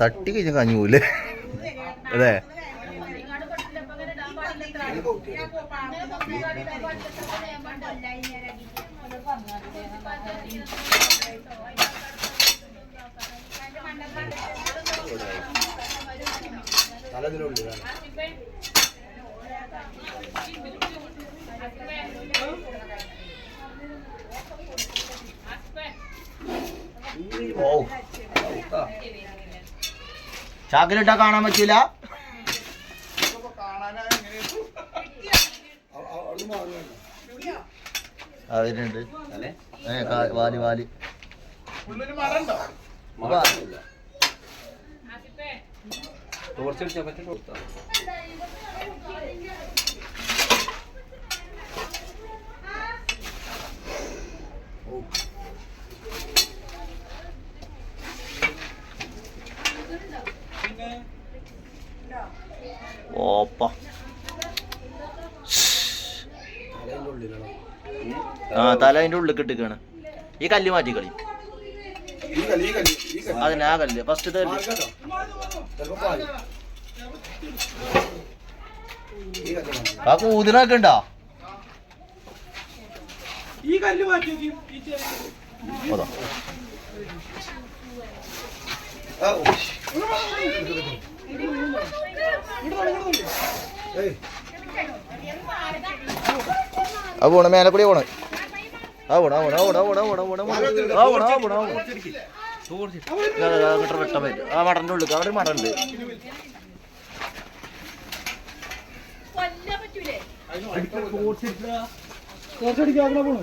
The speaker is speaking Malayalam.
തട്ടി കഴിഞ്ഞ കഞ്ഞൂല്ലേ അതെ. Thank you. തലതിനുള്ളിൽ ചാക്കിലിട്ടാ കാണാൻ പറ്റില്ല അതിനുണ്ട്. വാലി വാലി. കുറച്ചെടുത്ത് ഞാൻ പറ്റും കൊടുത്താൽ ഓപ്പ. ആ തല അതിന്റെ ഉള്ളിൽ കിട്ടിക്കാണ് ഈ കല്ല് മാറ്റി കളി. അതിനാ കല്ല്. ഫസ്റ്റ് കല്ല് ആ കൂതിനൊക്കെ ഉണ്ടോ ഈ കല്ല് മാറ്റി ആ പോണ മേലെ കൂടി പോണ ആ പോണ പോണ പോണ പോണ പോണ പോണ പോണ ആ പോണ പോണ പോണ ആ മട്ടന്റെ ഉള്ളിൽ അവിടെ മട്ടൻ ഉണ്ട് കോഴ്സ് എടുക്കുക കോഴ്സ് അടിക്കാൻ പോണു.